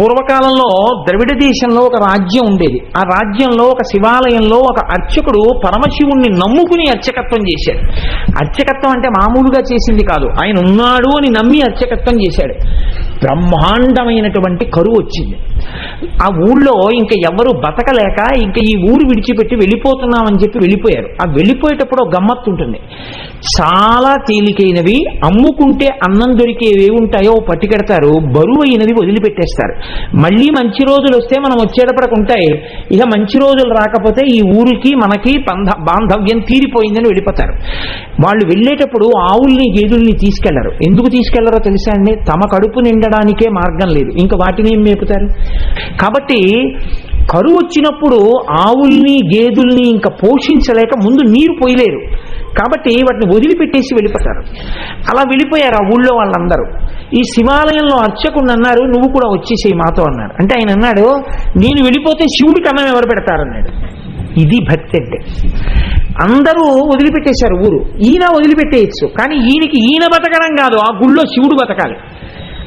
పూర్వకాలంలో ద్రవిడ దేశంలో ఒక రాజ్యం ఉండేది. ఆ రాజ్యంలో ఒక శివాలయంలో ఒక అర్చకుడు పరమశివుణ్ణి నమ్ముకుని అర్చకత్వం చేశాడు. అర్చకత్వం అంటే మామూలుగా చేసింది కాదు. ఆయన ఉన్నాడు అని నమ్మి అర్చకత్వం చేశాడు. బ్రహ్మాండమైనటువంటి కరువు వచ్చింది. ఆ ఊళ్ళో ఇంకా ఎవరు బతకలేక ఇంకా ఈ ఊరు విడిచిపెట్టి వెళ్ళిపోతున్నామని చెప్పి వెళ్ళిపోయారు. ఆ వెళ్ళిపోయేటప్పుడు ఒక గమ్మత్తు ఉంటుంది. చాలా తేలికైనవి అమ్ముకుంటే అన్నం దొరికేవి ఉంటాయో పట్టుకెడతారు బరువు అయినవి వదిలిపెట్టేస్తారు. మళ్ళీ మంచి రోజులు వస్తే మనం వచ్చేటప్పటికి ఉంటాయి. ఇక మంచి రోజులు రాకపోతే ఈ ఊరికి మనకి బంధ బాంధవ్యం తీరిపోయిందని వెళ్ళిపోతారు. వాళ్ళు వెళ్ళేటప్పుడు ఆవుల్ని గేదుల్ని తీసుకెళ్ళరు. ఎందుకు తీసుకెళ్ళరో తెలుసా అండి? తమ కడుపు నిండడానికే మార్గం లేదు. ఇంకా వాటిని ఏం మేపుతారు? కాబట్టి కరువు వచ్చినప్పుడు ఆవుల్ని గేదుల్ని ఇంకా పోషించలేక ముందు నీరు పోయలేరు. కాబట్టి వాటిని వదిలిపెట్టేసి వెళ్ళిపోతారు. అలా వెళ్ళిపోయారు ఆ ఊళ్ళో వాళ్ళందరూ. ఈ శివాలయంలో అర్చకుండా అన్నారు నువ్వు కూడా వచ్చేసేయి మాతో అన్నారు. అంటే ఆయన అన్నాడు నేను వెళ్ళిపోతే శివుడికి అన్నం ఎవరు పెడతారన్నాడు ఇది భక్తి అంటే. అందరూ వదిలిపెట్టేశారు ఊరు. ఈయన వదిలిపెట్టేయచ్చు. కానీ ఈయనకి ఈయన బతకడం కాదు ఆ గుళ్ళో శివుడు బతకాలి.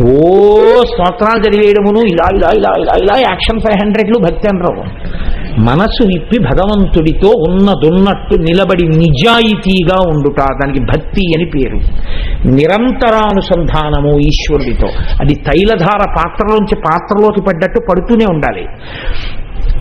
ఓ స్తోత్రాలు చదివేయడమును ఇలా ఇలా ఇలా ఇలా ఇలా యాక్షన్ ఫైవ్ హండ్రెడ్లు భక్తి అనరావు మనసు విప్పి భగవంతుడితో ఉన్నదున్నట్టు నిలబడి నిజాయితీగా ఉండుట దానికి భక్తి అని పేరు. నిరంతరానుసంధానము ఈశ్వరుడితో. అది తైలధార పాత్రలోంచి పాత్రలోకి పడ్డట్టు పడుతూనే ఉండాలి.